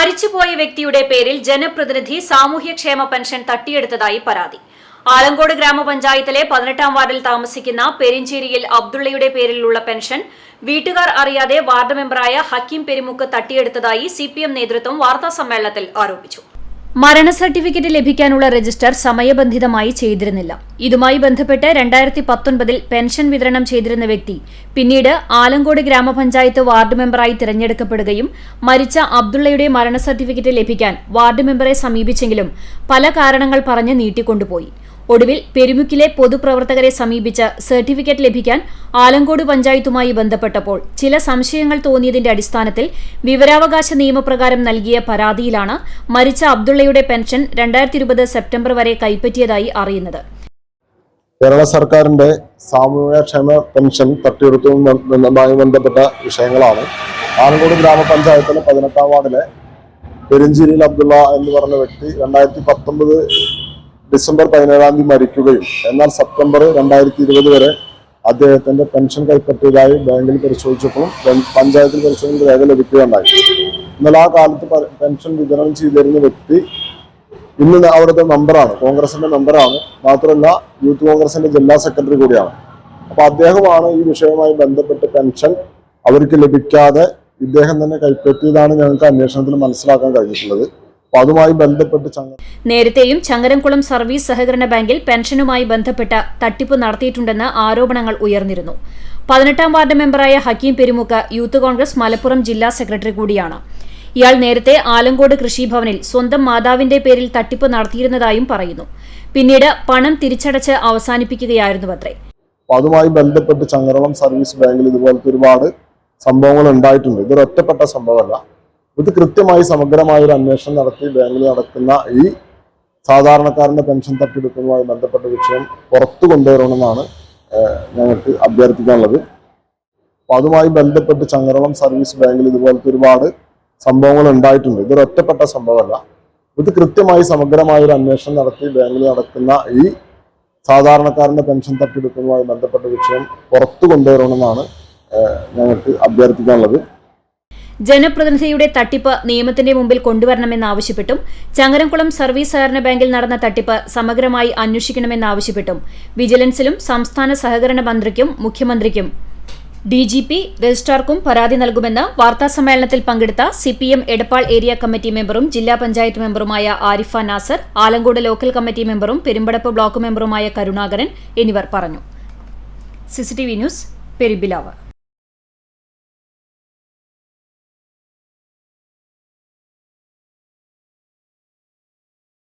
മരിച്ചുപോയ വ്യക്തിയുടെ പേരിൽ ജനപ്രതിനിധി സാമൂഹ്യക്ഷേമ പെൻഷൻ തട്ടിയെടുത്തതായി പരാതി. ആലങ്കോട് ഗ്രാമപഞ്ചായത്തിലെ പതിനെട്ടാം വാർഡിൽ താമസിക്കുന്ന പെരിഞ്ചേരിയിൽ അബ്ദുള്ളയുടെ പേരിലുള്ള പെൻഷൻ വീട്ടുകാർ അറിയാതെ വാർഡ് മെമ്പറായ ഹക്കീം പെരുമുക്ക് തട്ടിയെടുത്തതായി സിപിഎം നേതൃത്വം വാർത്താസമ്മേളനത്തിൽ ആരോപിച്ചു. മരണ സർട്ടിഫിക്കറ്റ് ലഭിക്കാനുള്ള രജിസ്റ്റർ സമയബന്ധിതമായി ചെയ്തിരുന്നില്ല. ഇതുമായി ബന്ധപ്പെട്ട് രണ്ടായിരത്തി പത്തൊൻപതിൽ പെൻഷൻ വിതരണം ചെയ്തിരുന്ന വ്യക്തി പിന്നീട് ആലങ്കോട് ഗ്രാമപഞ്ചായത്ത് വാർഡ് മെമ്പറായി തിരഞ്ഞെടുക്കപ്പെടുകയും മരിച്ച അബ്ദുള്ളയുടെ മരണ സർട്ടിഫിക്കറ്റ് ലഭിക്കാൻ വാർഡ് മെമ്പറെ സമീപിച്ചെങ്കിലും പല കാരണങ്ങൾ പറഞ്ഞ് നീട്ടിക്കൊണ്ടുപോയി. ഒടുവിൽ പെരുമുക്കിലെ പൊതുപ്രവർത്തകരെ സമീപിച്ച് സർട്ടിഫിക്കറ്റ് ലഭിക്കാൻ ആലങ്കോട് പഞ്ചായത്തുമായി ബന്ധപ്പെട്ടപ്പോൾ ചില സംശയങ്ങൾ തോന്നിയതിന്റെ അടിസ്ഥാനത്തിൽ വിവരാവകാശ നിയമപ്രകാരം നൽകിയ പരാതിയിലാണ് മരിച്ച അബ്ദുള്ളയുടെ പെൻഷൻ രണ്ടായിരത്തി ഇരുപത് സെപ്റ്റംബർ വരെ കൈപ്പറ്റിയതായി അറിയുന്നത്. കേരള സർക്കാരിന്റെ സാമൂഹ്യക്ഷേമ പെൻഷൻ തട്ടിയെടുത്തുമായി ബന്ധപ്പെട്ട വിഷയങ്ങളാണ്. ആലങ്കോട് ഗ്രാമപഞ്ചായത്തിലെ പതിനെട്ടാം വാർഡിലെ പെരിഞ്ചേരിയിൽ അബ്ദുള്ള എന്ന് പറഞ്ഞ വ്യക്തി രണ്ടായിരത്തി പത്തൊമ്പത് ഡിസംബർ പതിനേഴാം തീയതി മരിക്കുകയും എന്നാൽ സെപ്റ്റംബർ രണ്ടായിരത്തി ഇരുപത് വരെ അദ്ദേഹത്തിന്റെ പെൻഷൻ കൈപ്പറ്റിയതായി ബാങ്കിൽ പരിശോധിച്ചപ്പോഴും പഞ്ചായത്തിൽ പരിശോധിച്ച രേഖ ലഭിക്കുകയുണ്ടായി. എന്നാൽ ആ കാലത്ത് പെൻഷൻ വിതരണം ചെയ്തിരുന്ന വ്യക്തി ഇന്ന് അവിടുത്തെ മെമ്പറാണ് കോൺഗ്രസിന്റെ മെമ്പറാണ്. മാത്രമല്ല യൂത്ത് കോൺഗ്രസിന്റെ ജില്ലാ സെക്രട്ടറി കൂടിയാണ്. അപ്പൊ അദ്ദേഹമാണ് ഈ വിഷയവുമായി ബന്ധപ്പെട്ട് പെൻഷൻ അവർക്ക് ലഭിക്കാതെ ഇദ്ദേഹം തന്നെ കൈപ്പറ്റിയതാണ് ഞങ്ങൾക്ക് അന്വേഷണത്തിൽ മനസ്സിലാക്കാൻ കഴിഞ്ഞിട്ടുള്ളത്. അപ്പൊ അതുമായി ബന്ധപ്പെട്ട് ചങ്ങ നേരത്തെയും ചങ്ങരംകുളം സർവീസ് സഹകരണ ബാങ്കിൽ പെൻഷനുമായി ബന്ധപ്പെട്ട തട്ടിപ്പ് നടത്തിയിട്ടുണ്ടെന്ന് ആരോപണങ്ങൾ ഉയർന്നിരുന്നു. പതിനെട്ടാം വാർഡ് മെമ്പറായ ഹക്കീം പെരുമുക്ക് യൂത്ത് കോൺഗ്രസ് മലപ്പുറം ജില്ലാ സെക്രട്ടറി കൂടിയാണ്. ഇയാൾ നേരത്തെ ആലങ്കോട് കൃഷിഭവനിൽ സ്വന്തം മാതാവിന്റെ പേരിൽ തട്ടിപ്പ് നടത്തിയിരുന്നതായും പറയുന്നു. പിന്നീട് പണം തിരിച്ചടച്ച് അവസാനിപ്പിക്കുകയായിരുന്നു അത്രേ അതുമായി ബന്ധപ്പെട്ട് ചങ്ങരളം സർവീസ് ബാങ്കിൽ ഇതുപോലത്തെ ഒരുപാട് സംഭവങ്ങൾ ഉണ്ടായിട്ടുണ്ട്. ഇതൊരു ഒറ്റപ്പെട്ട സംഭവമല്ല. ഇത് കൃത്യമായി സമഗ്രമായ ഒരു അന്വേഷണം നടത്തി ബാങ്കിൽ നടക്കുന്ന ഈ സാധാരണക്കാരന്റെ പെൻഷൻ തട്ടിയെടുക്കുന്നതുമായി ബന്ധപ്പെട്ട വിഷയം പുറത്തു കൊണ്ടുവരണമെന്നാണ് ഞങ്ങൾക്ക് അഭ്യർത്ഥിക്കാനുള്ളത്. അപ്പൊ അതുമായി ബന്ധപ്പെട്ട് ചങ്ങരളം സർവീസ് ബാങ്കിൽ ഇതുപോലത്തെ ഒരുപാട് സംഭവങ്ങൾ ഉണ്ടായിട്ടുണ്ട്. ഇതൊരു ഒറ്റപ്പെട്ട സംഭവമല്ല. ഇത് കൃത്യമായി സമഗ്രമായ ഒരു അന്വേഷണം നടത്തി ബാങ്കിൽ നടക്കുന്ന ഈ സാധാരണക്കാരന്റെ പെൻഷൻ തട്ടിയെടുക്കുന്നതുമായി ബന്ധപ്പെട്ട വിഷയം പുറത്തു കൊണ്ടുവരണമെന്നാണ് ഞങ്ങൾക്ക് അഭ്യർത്ഥിക്കാനുള്ളത്. ജനപ്രതിനിധിയുടെ തട്ടിപ്പ് നിയമത്തിന്റെ മുമ്പിൽ കൊണ്ടുവരണമെന്നാവശ്യപ്പെട്ടും ചങ്ങരംകുളം സർവീസ് സഹകരണ ബാങ്കിൽ നടന്ന തട്ടിപ്പ് സമഗ്രമായി അന്വേഷിക്കണമെന്നാവശ്യപ്പെട്ടും വിജിലൻസിലും സംസ്ഥാന സഹകരണ മന്ത്രിക്കും മുഖ്യമന്ത്രിക്കും. ഡി ജി പി രജിസ്ട്രാർക്കും പരാതി നൽകുമെന്ന് വാർത്താസമ്മേളനത്തിൽ പങ്കെടുത്ത സിപിഎം എടപ്പാൾ ഏരിയ കമ്മിറ്റി മെമ്പറും ജില്ലാ പഞ്ചായത്ത് മെമ്പറുമായ ആരിഫ നാസർ ആലങ്കോട് ലോക്കൽ കമ്മിറ്റി മെമ്പറും പെരുമ്പടപ്പ് ബ്ലോക്ക് മെമ്പറുമായ കരുണാകരൻ എന്നിവർ പറഞ്ഞു. CCTV news Perumpilavu.